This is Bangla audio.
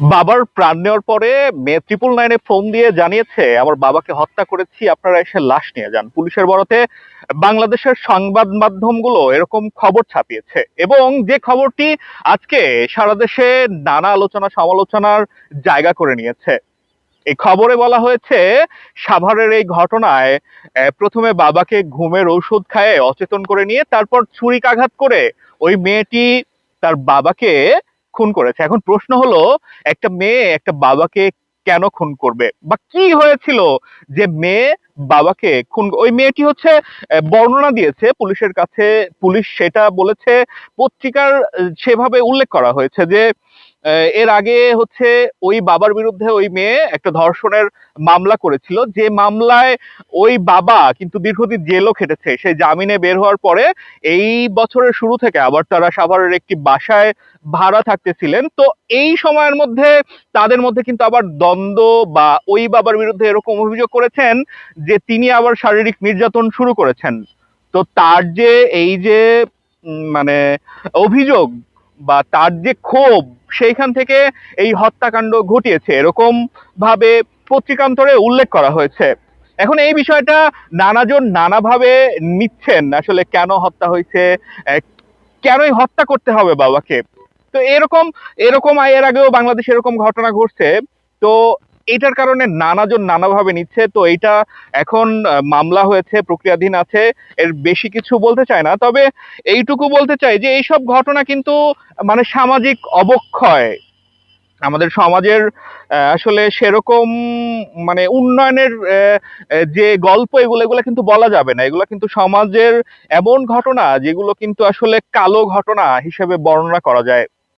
বাবার প্রাণ নেওয়ার পরে মে ত্রিপুল নাইনে ফোন দিয়ে জানিয়েছে, আমার বাবাকে হত্যা করেছি, আপনারা এসে লাশ নিয়ে যান। পুলিশের বরাতে বাংলাদেশের সংবাদ মাধ্যমগুলো এরকম খবর ছাপিয়েছে এবং যে খবরটি আজকে সারা দেশে নানা আলোচনা সমালোচনার জায়গা করে নিয়েছে। এই খবরে বলা হয়েছে, সাভারের এই ঘটনায় প্রথমে বাবাকে ঘুমের ঔষধ খায়ে অচেতন করে নিয়ে তারপর ছুরিকাঘাত করে ওই মেয়েটি তার বাবাকে খুন করেছে। এখন প্রশ্ন হলো, একটা মেয়ে একটা বাবাকে কেন খুন করবে? বা কি হয়েছিল যে মেয়ে বাবাকে খুন ওই মেয়েটি হচ্ছে বর্ণনা দিয়েছে পুলিশের কাছে, পুলিশ সেটা বলেছে, পত্রিকার সেভাবে উল্লেখ করা হয়েছে যে এর আগে হচ্ছে ওই বাবার বিরুদ্ধে ওই মেয়ে একটা ধর্ষণের মামলা করেছিল। যে মামলায় ওই বাবা কিন্তু দীর্ঘদিন জেলও খেটেছে। সেই জামিনে বের হওয়ার পরে এই বছরের শুরু থেকে আবার তারা সাভারের একটি বাসায় ভাড়া থাকতেছিলেন। তো এই সময়ের মধ্যে তাদের মধ্যে কিন্তু আবার দ্বন্দ্ব বা ওই বাবার বিরুদ্ধে এরকম অভিযোগ করেছেন যে তিনি আবার শারীরিক নির্যাতন শুরু করেছেন। তো তার যে এই যে মানে অভিযোগ বা তার যে ক্ষোভ, সেইখান থেকে এই হত্যাকাণ্ড ঘটিয়েছে। এরকম ভাবে পত্রিকান্তরে উল্লেখ করা হয়েছে। এখন এই বিষয়টা নানাজন নানাভাবে নিচ্ছেন, আসলে কেন হত্যা হয়েছে কেনই হত্যা করতে হবে বাবাকে? তো এরকম এরকম এর আগেও বাংলাদেশে এরকম ঘটনা ঘটছে। তো এটার কারণে নানাজন নানাভাবে নিচ্ছে। তো এটা এখন মামলা হয়েছে, প্রক্রিয়াধীন আছে। এর বেশি কিছু বলতে চাই না। তবে এইটুকু বলতে চাই যে, এইসব ঘটনা কিন্তু মানে সামাজিক অবক্ষয়। আমাদের সমাজের আসলে সেরকম মানে উন্নয়নের যে গল্প এগুলো এগুলো কিন্তু বলা যাবে না। এগুলো কিন্তু সমাজের এমন ঘটনা যেগুলো কিন্তু আসলে কালো ঘটনা হিসেবে বর্ণনা করা যায়।